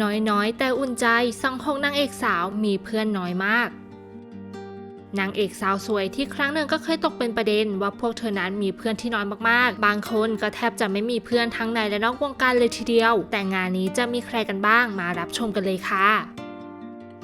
น้อยๆ แต่อุ่นใจสังคมนางเอกสาวมีเพื่อนน้อยมาก นางเอกสาวสวยที่ครั้งหนึ่งก็เคยตกเป็นประเด็น ว่าพวกเธอนั้นมีเพื่อนที่น้อยมากๆ บางคนก็แทบจะไม่มีเพื่อนทั้งในและนอกวงการเลยทีเดียว แต่งานนี้จะมีใครกันบ้างมารับชมกันเลยค่ะ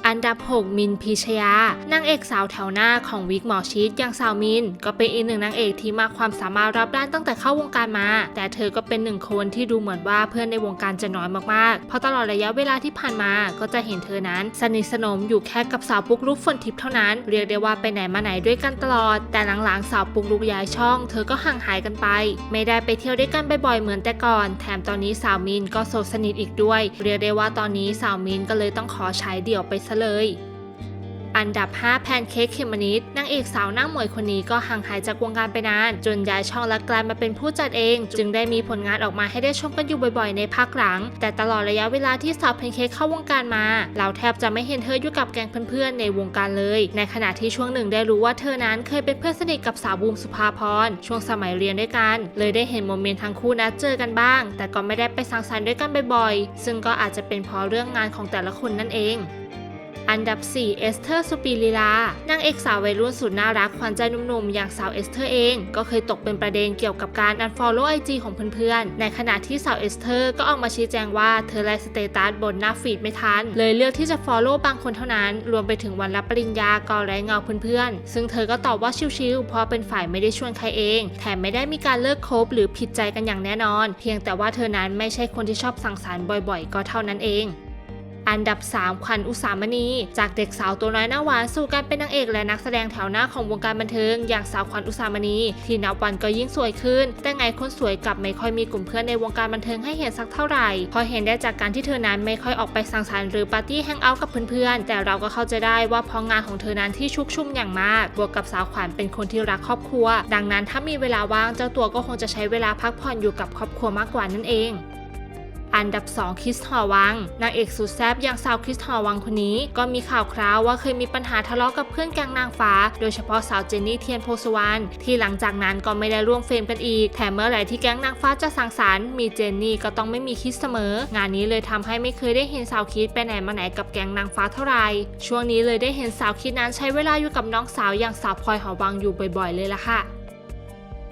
อันดับ 6 มินพิชยานางเอกสาวแถวหน้าของวิกหมอชิดอย่างสาวมิน ก็เป็นอีกหนึ่งนางเอกที่มากความสามารถรับด้านตั้งแต่เข้าวงการมา แต่เธอก็เป็นหนึ่งคนที่ดูเหมือนว่าเพื่อนในวงการจะน้อยมากๆ เพราะตลอดระยะเวลาที่ผ่านมาก็จะเห็นเธอนั้น สนิทสนมอยู่แค่กับสาวปุ๊กลุกฝนทิพย์เท่านั้น เรียกได้ว่าไปไหนมาไหนด้วยกันตลอด แต่หลังๆสาวปุ๊กลุกย้ายช่อง เธอก็ห่างหายกันไป ไม่ได้ไปเที่ยวด้วยกันบ่อยๆเหมือนแต่ก่อน แถมตอนนี้สาวมินก็โสดสนิทอีกด้วย เรียกได้ว่าตอนนี้สาวมินก็เลยต้องขอใช้เดี่ยวไปซะเลย อันดับ 5 แพนเค้กเขมมนิดนางเอกสาวหน้าหมวยคนนี้ก็ห่างหายจากวงการไปนาน จนย้ายช่องและกลายมาเป็นผู้จัดเอง จึงได้มีผลงานออกมาให้ได้ชมกันอยู่บ่อยๆ ในภาคหลัง แต่ตลอดระยะเวลาที่สาวแพนเค้กเข้าวงการมา เราแทบจะไม่เห็นเธออยู่กับแก๊งเพื่อนๆในวงการเลย ในขณะที่ช่วงหนึ่งได้รู้ว่าเธอนั้นเคยเป็นเพื่อนสนิทกับสาวบูมสุภาพรช่วงสมัยเรียนด้วยกัน เลยได้เห็นโมเมนต์ทั้งคู่นัดเจอกันบ้าง แต่ก็ไม่ได้ไปสังสรรค์ด้วยกันบ่อยๆ ซึ่งก็อาจจะเป็นเพราะเรื่องงานของแต่ละคนนั่นเอง อันดับ 4 เอสเธอร์สุปีลีลานางเอกสาววัยรุ่นสุดน่ารักขวัญใจหนุ่มๆ อย่างสาวเอสเธอร์เอง ก็เคยตกเป็นประเด็นเกี่ยวกับการ unfollow IG ของเพื่อนๆ ในขณะที่สาวเอสเธอร์ก็ออกมาชี้แจงว่าเธอไลฟ์สเตตัสบนหน้าฟีดไม่ทัน เลยเลือกที่จะ follow บางคนเท่านั้น รวมไปถึงวันรับปริญญาก็ไร้เงาเพื่อนๆ ซึ่งเธอก็ตอบว่าชิลๆเพราะเป็นฝ่ายไม่ได้ชวนใครเอง แถมไม่ได้มีการเลิกคบหรือผิดใจกันอย่างแน่นอน เพียงแต่ว่าเธอนั้นไม่ใช่คนที่ชอบสังสรรค์บ่อย ๆ ก็เท่านั้นเอง อันดับ 3 ขวัญอุสามณี จากเด็กสาวตัวน้อยหน้าหวานสู่การเป็นนางเอกและนักแสดงแถวหน้าของวงการบันเทิง อย่างสาวขวัญอุสามณี ที่นับวันก็ยิ่งสวยขึ้น แต่ไงคนสวยกลับไม่ค่อยมีกลุ่มเพื่อนในวงการบันเทิงให้เห็นสักเท่าไหร่พราะเห็นได้จากการที่เธอนั้นไม่ค่อยออกไปสังสรรค์หรือปาร์ตี้แฮงเอาท์กับเพื่อนๆ แต่เราก็เข้าใจได้ว่าเพราะงานของเธอนั้นที่ชุกชุมอย่างมาก บวกกับสาวขวัญเป็นคนที่รักครอบครัว ดังนั้นถ้ามีเวลาว่างเจ้าตัวก็คงจะใช้เวลาพักผ่อนอยู่กับครอบครัวมากกว่านั่นเอง อันดับ 2 คริสหอวัง นางเอกสุดแซ่บอย่างสาวคริสหอวังคนนี้ ก็มีข่าวคราวว่าเคยมีปัญหาทะเลาะกับเพื่อนแก๊งนางฟ้า โดยเฉพาะสาวเจนนี่เทียนโพสวรรณที่หลังจากนั้นก็ไม่ได้ร่วมเฟรมกันอีก แถมเมื่อไหร่ที่แก๊งนางฟ้าจะสังสรรค์มีเจนนี่ก็ต้องไม่มีคริสเสมอ งานนี้เลยทำให้ไม่เคยได้เห็นสาวคริสไปไหนมาไหนกับแก๊งนางฟ้าเท่าไหร่ช่วงนี้เลยได้เห็นสาวคริสนั้นใช้เวลาอยู่กับน้องสาวอย่างสาวพลอยหอวังอยู่บ่อย ๆ เลยล่ะค่ะ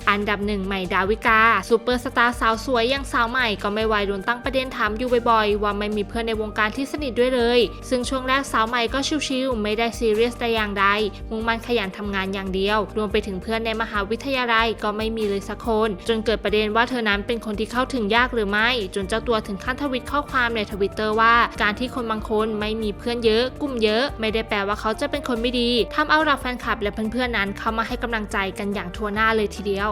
อันดับหนึ่งใหม่ดาวิกาซูเปอร์สตาร์สาวสวยอย่างสาวใหม่ก็ไม่ไหวโดนตั้งประเด็นถามอยู่บ่อยๆ ว่าไม่มีเพื่อนในวงการที่สนิทด้วยเลย ซึ่งช่วงแรกสาวใหม่ก็ชิวๆไม่ได้ซีเรียสแต่อย่างใด มุ่งมั่นขยันทำงานอย่างเดียว รวมไปถึงเพื่อนในมหาวิทยาลัยก็ไม่มีเลยสักคน จนเกิดประเด็นว่าเธอนั้นเป็นคนที่เข้าถึงยากหรือไม่ จนเจ้าตัวถึงขั้นทวิตข้อความในทวิตเตอร์ว่า การที่คนบางคนไม่มีเพื่อนเยอะ กลุ่มเยอะ ไม่ได้แปลว่าเขาจะเป็นคนไม่ดีทำเอาเหล่าแฟนคลับและเพื่อนๆนั้นเข้ามาให้กำลังใจกันอย่างทั่วหน้าเลยทีเดียว